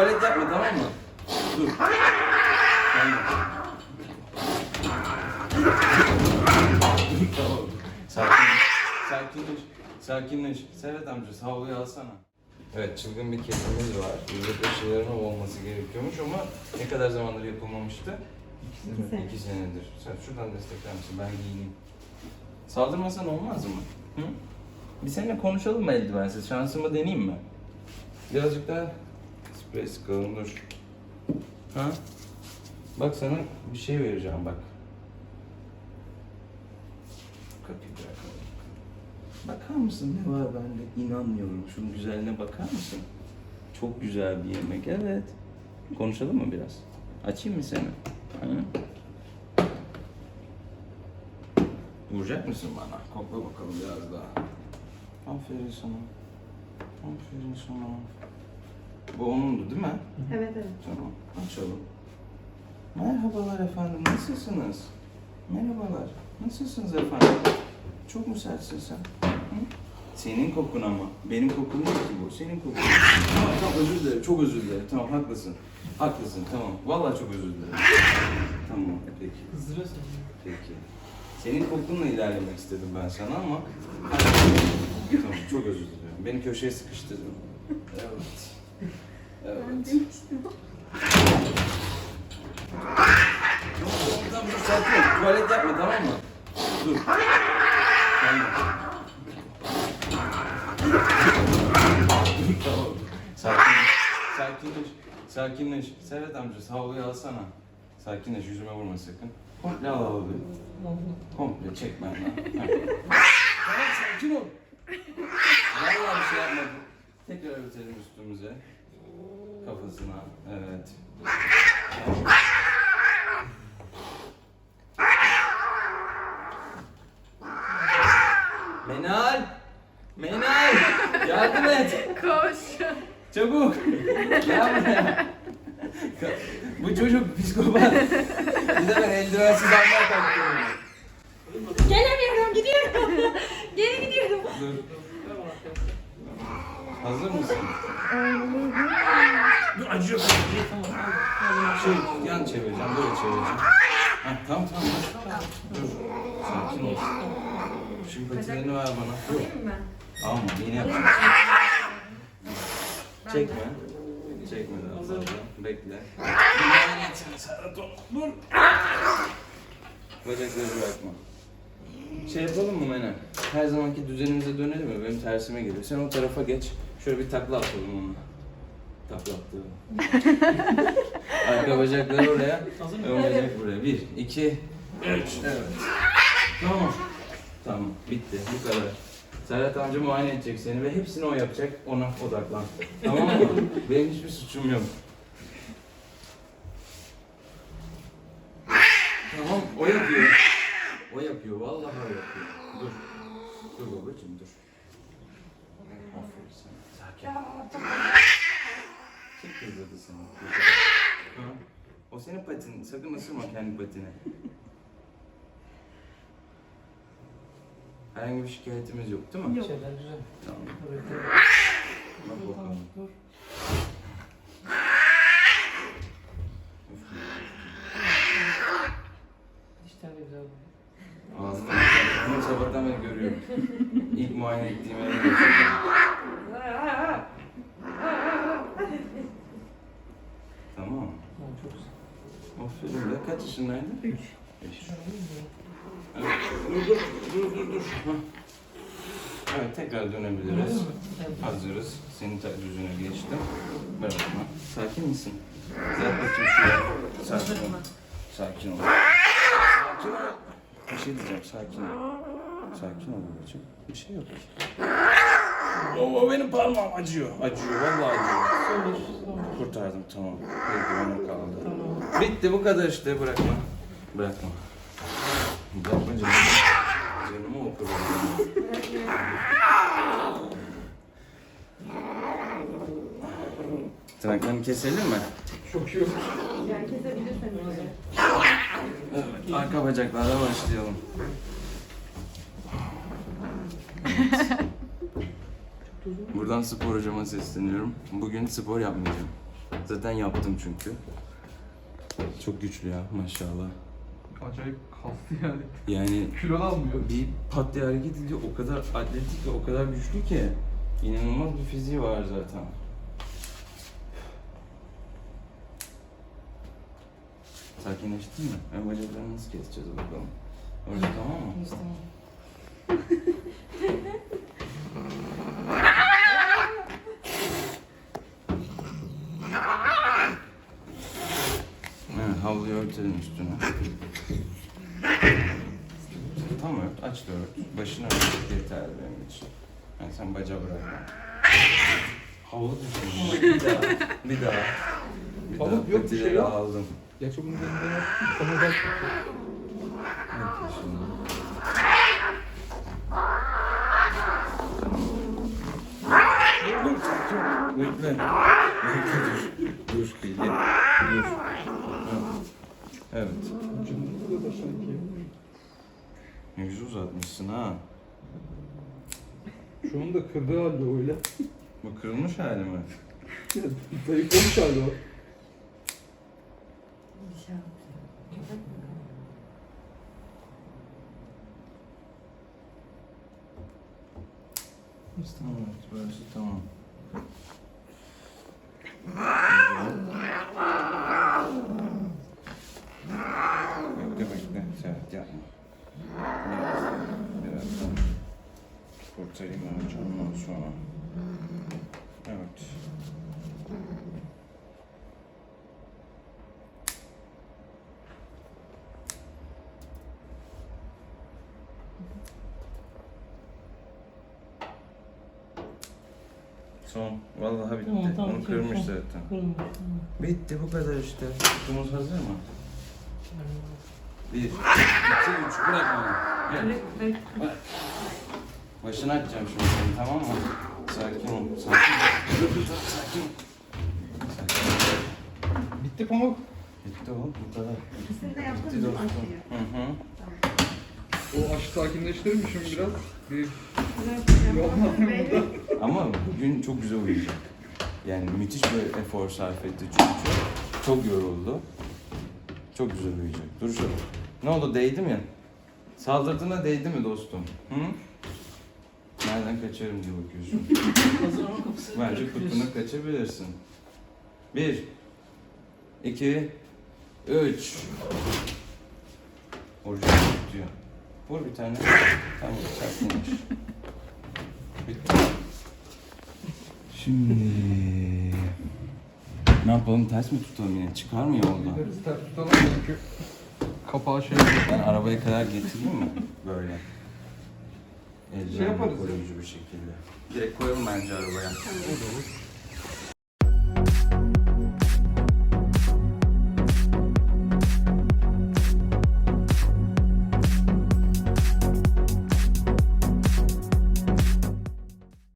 tuvalet yapma tamam mı? Dur. Tamam. tamam. Sakin, sakinleş. Sakinleş. Serhat amca havluyu alsana. Evet çılgın bir kedimiz var. Yüzde aşılarının olması gerekiyormuş ama ne kadar zamandır yapılmamıştı? İki sene. İki senedir. Sen şuradan destekler misin? Ben giyineyim. Saldırmasan olmaz mı? Hı? Bir seninle konuşalım mı eldivensiz? Şansımı deneyeyim mi? Birazcık daha sprey sıkalım dur. Ha? Bak sana bir şey vereceğim bak. Kapıyı bırakalım. Bakar mısın ne var bende? İnanmıyorum. Şunun güzelliğine bakar mısın? Çok güzel bir yemek. Evet. Konuşalım mı biraz? Açayım mı seni? Ha? Vuracak mısın bana? Kokla bakalım biraz daha. Aferin sana. Aferin sana. Bu onundu değil mi? Evet evet. Tamam, açalım. Merhabalar efendim, nasılsınız? Merhabalar, nasılsınız efendim? Çok mu sertsin sen? Hı? Senin kokun ama. Benim kokum değil ki bu, senin kokun. tamam, tamam, özür dilerim, çok özür dilerim. Tamam, haklısın. Haklısın, tamam. Vallahi çok özür dilerim. Tamam, peki. Kızdırıyorsun. Peki. Senin kokunla ilerlemek istedim ben sana ama... tamam, çok özür dilerim. Beni köşeye sıkıştırdın. Evet. Evet. Tamam, tamam, dur, sakin ol. Tuvalet yapma, tamam mı? Dur. Tamam. Sakin, sakinleş. Sakinleş. Serhat amca, havluyu alsana. Sakinleş, yüzüme vurma sakın. Komple al havluyu. Komple çek benden. tamam, sakin ol. Vallahi bir şey yapmadım. Tekrar örtelim üstümüze. Kafasına. Evet. Menal! Menal! Yardım et! Koş. Çabuk! Gel buraya. Bu çocuk psikopat. Bize ben eldivensiz anlar taktım. Gelemiyorum gidiyorum. Geri gidiyorum. Dur. Hazır mısın? Dur acıyor. Tamam. Şey, yan çevireceğim, böyle çevireceğim. Ha, tamam tamam. Dur. Sakin ol. Şimdi patilerini ver bana. Yok. Alayım mı? Alma, yine yapacağım. Çekme. Çekme daha fazla. Bekle. Dur. Dur. Bacakları bırakma. Şey yapalım mı Mene? Her zamanki düzenimize dönelim mi? Benim tersime geliyor. Sen o tarafa geç. Şöyle bir takla atalım onunla. Takla attıralım. Arka bacakları oraya. Hazır mı? Ön bacak buraya. Bir, iki, üç. Evet. Tamam. Tamam. Bitti. Bu kadar. Serhat amca muayene edecek seni ve hepsini o yapacak. Ona odaklan. Tamam mı? Benim hiçbir suçum yok. Tamam. O yapıyor. O yapıyor. Vallahi o yapıyor. Dur. Dur babacığım dur. Aferin sana. Sakin. Kim kızdırdı seni? Ha? O senin patin. Sakın ısırma kendi patini. Herhangi bir şikayetimiz yok değil mi? Yok. Şeyler güzel. Tamam. Bak bakalım. dur. Dişler de güzel. Ağzından Bunu görüyorum. İlk muayene ettiğim götürdüm. Tamam. Çok güzel. Aferin be. Kaç yaşındaydın? Üç. Beş. Evet. Dur dur dur dur dur. Hah. Evet tekrar dönebiliriz. Hazırız. Senin ter düzüne geçtim. Bırakma. Sakin misin? Zat bakayım şuraya. Sakin ol. Sakin ol. Sakin ol. Bir şey diyeceğim. Sakin ol. Sakin ol babacığım. Bir şey yok. Oo benim parmağım acıyor. Acıyor. Vallahi acıyor. Tamam. Kurtardım tamam. Eldivenim kaldı. Tamam. Bitti bu kadar işte bırakma. Bırakma. Bırakma canım. Canımı okur. Tırnaklarını keselim mi? Çok iyi olur. Yani kesebilirsen öyle. Evet. Arka bacaklarla başlayalım. Buradan spor hocama sesleniyorum. Bugün spor yapmayacağım. Zaten yaptım çünkü. Çok güçlü ya maşallah. Acayip kastı yani. Yani Kilo da almıyor. bir pat diye hareket ediyor. O kadar atletik ve o kadar güçlü ki. İnanılmaz bir fiziği var zaten. Sakinleştin mi? Ben bacaklarını nasıl keseceğiz bakalım. Orası tamam mı? Evet, havluyu örtelim üstüne. Tam ört, aç da ört. Başını ört yeterli benim için. Yani sen bacağı bırakma. Havlu düşün. Bir daha. Bir daha. Bir Pamuk daha. yok, bir şey yok. aldım. Bunun üzerinde yaptım. Sana bak. Bekle şimdi. Dur. Bekle. Bekle dur. Dur Billy. Dur. Evet. Ucunda da sanki. Ne güzel uzatmışsın ha. Şu anda kırdığı halde öyle. Bu kırılmış hali mi? Zayıflamış hali o. Evet, tamam. Bekle bekle, Serhat yapma. Biraz, birazdan kurtarayım önce ondan sonra. Evet. Son. Vallahi bitti. Tamam, tamam, Onu tamam, kırmış tamam. zaten. Kırılmış. Bitti bu kadar işte. Kutumuz hazır mı? Bir, iki, üç. Bırak bana. Gel. Bak. Başını açacağım şimdi senin tamam mı? Sakin ol. Sakin ol. Sakin ol. Sakin ol. Bitti pamuk. Bitti oğlum bu kadar. İkisini de Bitti yaptın mı? dostum. Hı hı. O aşı sakinleştirmişim biraz. Bir Bey. Ama bugün çok güzel uyuyacak. Yani müthiş bir efor sarf etti çünkü. Çok yoruldu. Çok güzel uyuyacak. Dur şöyle. Ne oldu değdi mi? Saldırdığına değdi mi dostum? Hı? Nereden kaçarım diye bakıyorsun. Bence kutunu kaçabilirsin. Bir, iki, üç. Orijinal tutuyor. Vur bir tane. Tamam, sakinleş. Bitti. Şimdi... Ne yapalım? Ters mi tutalım yine? Çıkar mı yolda? Gideriz ters tutalım çünkü kapağı şey Ben arabaya kadar getireyim mi? Böyle. Eldivenle Şey yaparız ya. koruyucu bir şekilde. Direkt koyalım bence arabaya.